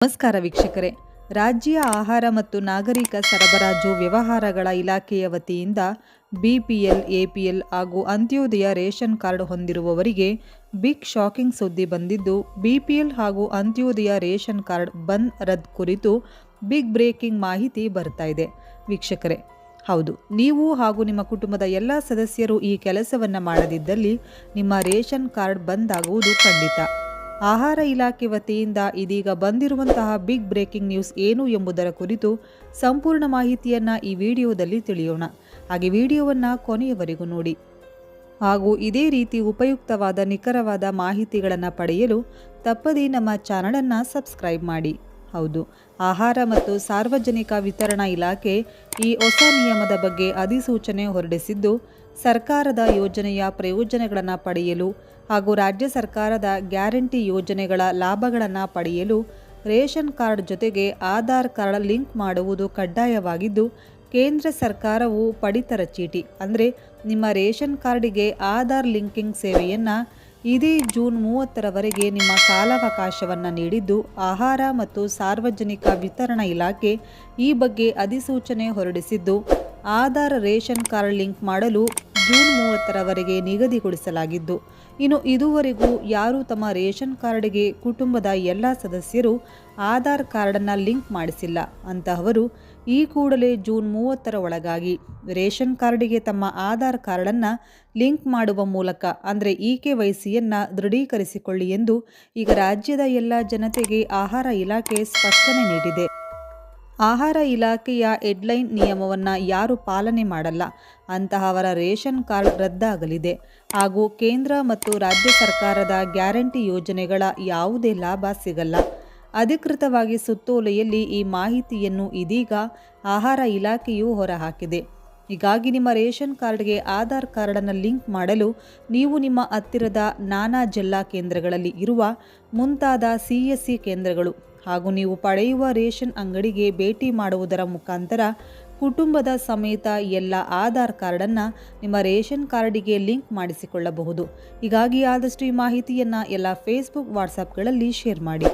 ನಮಸ್ಕಾರ ವೀಕ್ಷಕರೇ. ರಾಜ್ಯ ಆಹಾರ ಮತ್ತು ನಾಗರಿಕ ಸರಬರಾಜು ವ್ಯವಹಾರಗಳ ಇಲಾಖೆಯ ವತಿಯಿಂದ ಬಿಪಿಎಲ್, ಎಪಿಎಲ್ ಹಾಗೂ ಅಂತ್ಯೋದಯ ರೇಷನ್ ಕಾರ್ಡ್ ಹೊಂದಿರುವವರಿಗೆ ಬಿಗ್ ಶಾಕಿಂಗ್ ಸುದ್ದಿ ಬಂದಿದ್ದು, ಬಿಪಿಎಲ್ ಹಾಗೂ ಅಂತ್ಯೋದಯ ರೇಷನ್ ಕಾರ್ಡ್ ಬಂದ್ ರದ್ದು ಕುರಿತು ಬಿಗ್ ಬ್ರೇಕಿಂಗ್ ಮಾಹಿತಿ ಬರ್ತಾ ಇದೆ. ವೀಕ್ಷಕರೇ, ಹೌದು, ನೀವು ಹಾಗೂ ನಿಮ್ಮ ಕುಟುಂಬದ ಎಲ್ಲ ಸದಸ್ಯರು ಈ ಕೆಲಸವನ್ನು ಮಾಡದಿದ್ದಲ್ಲಿ ನಿಮ್ಮ ರೇಷನ್ ಕಾರ್ಡ್ ಬಂದ್ ಆಗುವುದು ಖಂಡಿತ. ಆಹಾರ ಇಲಾಖೆ ವತಿಯಿಂದ ಇದೀಗ ಬಂದಿರುವಂತಹ ಬಿಗ್ ಬ್ರೇಕಿಂಗ್ ನ್ಯೂಸ್ ಏನು ಎಂಬುದರ ಕುರಿತು ಸಂಪೂರ್ಣ ಮಾಹಿತಿಯನ್ನು ಈ ವಿಡಿಯೋದಲ್ಲಿ ತಿಳಿಯೋಣ. ಹಾಗೆ ವಿಡಿಯೋವನ್ನು ಕೊನೆಯವರೆಗೂ ನೋಡಿ. ಹಾಗೂ ಇದೇ ರೀತಿ ಉಪಯುಕ್ತವಾದ ನಿಖರವಾದ ಮಾಹಿತಿಗಳನ್ನು ಪಡೆಯಲು ತಪ್ಪದೇ ನಮ್ಮ ಚಾನಲನ್ನು ಸಬ್ಸ್ಕ್ರೈಬ್ ಮಾಡಿ. ಹೌದು, ಆಹಾರ ಮತ್ತು ಸಾರ್ವಜನಿಕ ವಿತರಣಾ ಇಲಾಖೆ ಈ ಹೊಸ ನಿಯಮದ ಬಗ್ಗೆ ಅಧಿಸೂಚನೆ ಹೊರಡಿಸಿದ್ದು ಸರ್ಕಾರದ ಯೋಜನೆಯ ಪ್ರಯೋಜನಗಳನ್ನು ಪಡೆಯಲು ಹಾಗೂ ರಾಜ್ಯ ಸರ್ಕಾರದ ಗ್ಯಾರಂಟಿ ಯೋಜನೆಗಳ ಲಾಭಗಳನ್ನು ಪಡೆಯಲು ರೇಷನ್ ಕಾರ್ಡ್ ಜೊತೆಗೆ ಆಧಾರ್ ಕಾರ್ಡ್ ಲಿಂಕ್ ಮಾಡುವುದು ಕಡ್ಡಾಯವಾಗಿದ್ದು, ಕೇಂದ್ರ ಸರ್ಕಾರವು ಪಡಿತರ ಚೀಟಿ, ಅಂದರೆ ನಿಮ್ಮ ರೇಷನ್ ಕಾರ್ಡಿಗೆ ಆಧಾರ್ ಲಿಂಕಿಂಗ್ ಸೇವೆಯನ್ನು ಇದೇ ಜೂನ್ ಮೂವತ್ತರವರೆಗೆ ನಿಮ್ಮ ಕಾಲಾವಕಾಶವನ್ನು ನೀಡಿದ್ದು, ಆಹಾರ ಮತ್ತು ಸಾರ್ವಜನಿಕ ವಿತರಣಾ ಇಲಾಖೆ ಈ ಬಗ್ಗೆ ಅಧಿಸೂಚನೆ ಹೊರಡಿಸಿದ್ದು, ಆಧಾರ್ ರೇಷನ್ ಕಾರ್ಡ್ ಲಿಂಕ್ ಮಾಡಲು ಜೂನ್ ಮೂವತ್ತರವರೆಗೆ ನಿಗದಿಗೊಳಿಸಲಾಗಿದ್ದು, ಇನ್ನು ಇದುವರೆಗೂ ಯಾರು ತಮ್ಮ ರೇಷನ್ ಕಾರ್ಡ್ಗೆ ಕುಟುಂಬದ ಎಲ್ಲ ಸದಸ್ಯರು ಆಧಾರ್ ಕಾರ್ಡನ್ನು ಲಿಂಕ್ ಮಾಡಿಸಿಲ್ಲ. ಅಂತಹವರು ಈ ಕೂಡಲೇ ಜೂನ್ ಮೂವತ್ತರ ಒಳಗಾಗಿ ರೇಷನ್ ಕಾರ್ಡಿಗೆ ತಮ್ಮ ಆಧಾರ್ ಕಾರ್ಡನ್ನು ಲಿಂಕ್ ಮಾಡುವ ಮೂಲಕ, ಅಂದರೆ ಇ ಕೆ ವೈಸಿಯನ್ನು ದೃಢೀಕರಿಸಿಕೊಳ್ಳಿ ಎಂದು ಈಗ ರಾಜ್ಯದ ಎಲ್ಲ ಜನತೆಗೆ ಆಹಾರ ಇಲಾಖೆ ಸ್ಪಷ್ಟನೆ ನೀಡಿದೆ. ಆಹಾರ ಇಲಾಖೆಯ ಹೆಡ್ಲೈನ್ ನಿಯಮವನ್ನು ಯಾರು ಪಾಲನೆ ಮಾಡಲ್ಲ. ಅಂತಹವರ ರೇಷನ್ ಕಾರ್ಡ್ ರದ್ದಾಗಲಿದೆ. ಹಾಗೂ ಕೇಂದ್ರ ಮತ್ತು ರಾಜ್ಯ ಸರ್ಕಾರದ ಗ್ಯಾರಂಟಿ ಯೋಜನೆಗಳ ಯಾವುದೇ ಲಾಭ ಸಿಗಲ್ಲ. ಅಧಿಕೃತವಾಗಿ ಸುತ್ತೋಲೆಯಲ್ಲಿ ಈ ಮಾಹಿತಿಯನ್ನು ಇದೀಗ ಆಹಾರ ಇಲಾಖೆಯು ಹೊರಹಾಕಿದೆ. ಹೀಗಾಗಿ ನಿಮ್ಮ ರೇಷನ್ ಕಾರ್ಡ್ಗೆ ಆಧಾರ್ ಕಾರ್ಡನ್ನು ಲಿಂಕ್ ಮಾಡಲು ನೀವು ನಿಮ್ಮ ಹತ್ತಿರದ ನಾನಾ ಜಿಲ್ಲಾ ಕೇಂದ್ರಗಳಲ್ಲಿ ಇರುವ ಮುಂತಾದ ಸಿ ಸಿ ಕೇಂದ್ರಗಳು ಹಾಗೂ ನೀವು ಪಡೆಯುವ ರೇಷನ್ ಅಂಗಡಿಗೆ ಭೇಟಿ ಮಾಡುವುದರ ಮುಖಾಂತರ ಕುಟುಂಬದ ಸಮೇತ ಎಲ್ಲ ಆಧಾರ್ ಕಾರ್ಡನ್ನು ನಿಮ್ಮ ರೇಷನ್ ಕಾರ್ಡಿಗೆ ಲಿಂಕ್ ಮಾಡಿಸಿಕೊಳ್ಳಬಹುದು. ಹೀಗಾಗಿ ಆದಷ್ಟು ಈ ಮಾಹಿತಿಯನ್ನು ಎಲ್ಲ ಫೇಸ್ಬುಕ್ ವಾಟ್ಸಪ್ಗಳಲ್ಲಿ ಶೇರ್ ಮಾಡಿ.